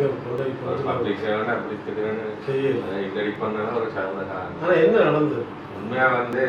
Public சேவை அப்படி திடீர்னு செய்யல. இன்டடி பண்ணாலும் ஒரு சர்வதா ஆனால் என்ன நடந்தது? உண்மையா வந்து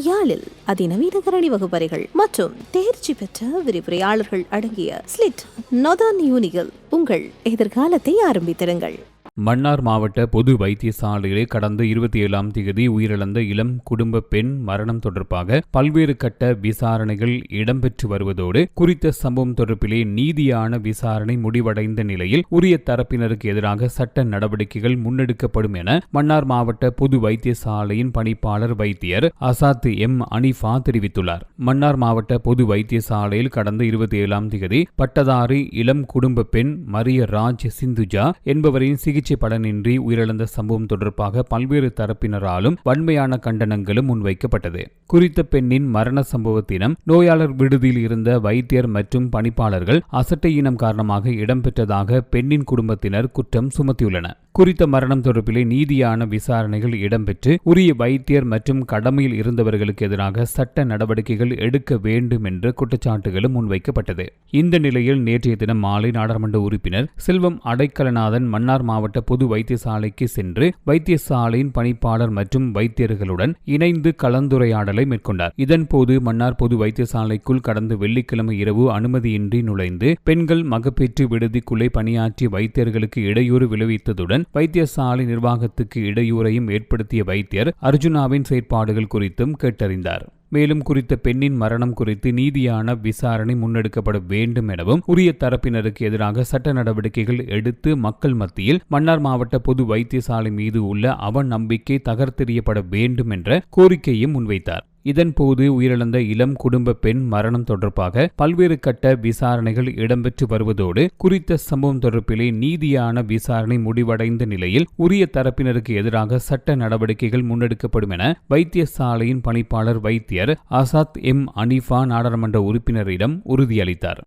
யாழில் அதிநவீன கரணி வகுப்பறைகள் மற்றும் தேர்ச்சி பெற்ற விரிவுரையாளர்கள் அடங்கிய ஸ்லிட் நொதான் யூனிகள் உங்கள் எதிர்காலத்தை ஆரம்பித்திருங்கள் மன்னார் மாவட்ட பொது வைத்தியசாலையிலே கடந்த இருபத்தி ஏழாம் தேதி உயிரிழந்த இளம் குடும்ப பெண் மரணம் தொடர்பாக பல்வேறு கட்ட விசாரணைகள் இடம்பெற்று வருவதோடு குறித்த சம்பவம் தொடர்பிலே நீதியான விசாரணை முடிவடைந்த நிலையில் உரிய தரப்பினருக்கு எதிராக சட்ட நடவடிக்கைகள் முன்னெடுக்கப்படும் என மன்னார் மாவட்ட பொது வைத்தியசாலையின் பணிப்பாளர் வைத்தியர் அசாத் எம் அனிஃபா தெரிவித்துள்ளார். மன்னார் மாவட்ட பொது வைத்தியசாலையில் கடந்த இருபத்தி ஏழாம் தேதி பட்டதாரி இளம் குடும்ப பெண் மரிய ராஜ் சிந்துஜா என்பவரின் சிகிச்சை பலனின்றி உயிரிழந்த சம்பவம் தொடர்பாக பல்வேறு தரப்பினராலும் வன்மையான கண்டனங்களும் முன்வைக்கப்பட்டது. குறித்த பெண்ணின் மரண சம்பவத்தினம் நோயாளர் விடுதியில் இருந்த வைத்தியர் மற்றும் பணிப்பாளர்கள் அசட்டையினம் காரணமாக இடம்பெற்றதாக பெண்ணின் குடும்பத்தினர் குற்றம் சுமத்தியுள்ளனர். குறித்த மரணம் தொடர்பிலே நீதியான விசாரணைகள் இடம்பெற்று உரிய வைத்தியர் மற்றும் கடமையில் இருந்தவர்களுக்கு எதிராக சட்ட நடவடிக்கைகள் எடுக்க வேண்டும் என்ற குற்றச்சாட்டுகளும் முன்வைக்கப்பட்டது. இந்த நிலையில் நேற்றைய தினம் மாலை நாடாளுமன்ற உறுப்பினர் செல்வம் அடைக்கலநாதன் மன்னார் மாவட்ட மாவட்ட பொது வைத்தியசாலைக்கு சென்று வைத்தியசாலையின் பணிப்பாளர் மற்றும் வைத்தியர்களுடன் இணைந்து கலந்துரையாடலை மேற்கொண்டார். இதன்போது மன்னார் பொது வைத்தியசாலைக்குள் கடந்த வெள்ளிக்கிழமை இரவு அனுமதியின்றி நுழைந்து பெண்கள் மகப்பேற்று விடுதிக்குள்ளே பணியாற்றிய வைத்தியர்களுக்கு இடையூறு விளைவித்ததுடன் வைத்தியசாலை நிர்வாகத்துக்கு இடையூறையும் ஏற்படுத்திய வைத்தியர் அர்ஜுனாவின் செயற்பாடுகள் குறித்தும் கேட்டறிந்தார். மேலும் குறித்த பெண்ணின் மரணம் குறித்து நீதியான விசாரணை முன்னெடுக்கப்பட வேண்டும் எனவும் உரிய தரப்பினருக்கு எதிராக சட்ட நடவடிக்கைகள் எடுத்து மக்கள் மத்தியில் மன்னார் மாவட்ட பொது வைத்தியசாலை மீது உள்ள அவநம்பிக்கை தகர்த்தெறியப்பட வேண்டும் என்ற கோரிக்கையும் முன்வைத்தார். இதன்போது உயிரிழந்த இளம் குடும்ப பெண் மரணம் தொடர்பாக பல்வேறு கட்ட விசாரணைகள் இடம்பெற்று வருவதோடு குறித்த சம்பவம் தொடர்பிலே நீதியான விசாரணை முடிவடைந்த நிலையில் உரிய தரப்பினருக்கு எதிராக சட்ட நடவடிக்கைகள் முன்னெடுக்கப்படும் என வைத்தியசாலையின் பணிப்பாளர் வைத்தியர் ஆசாத் எம் அனிஃபா நாடாளுமன்ற உறுப்பினரிடம் உறுதியளித்தார்.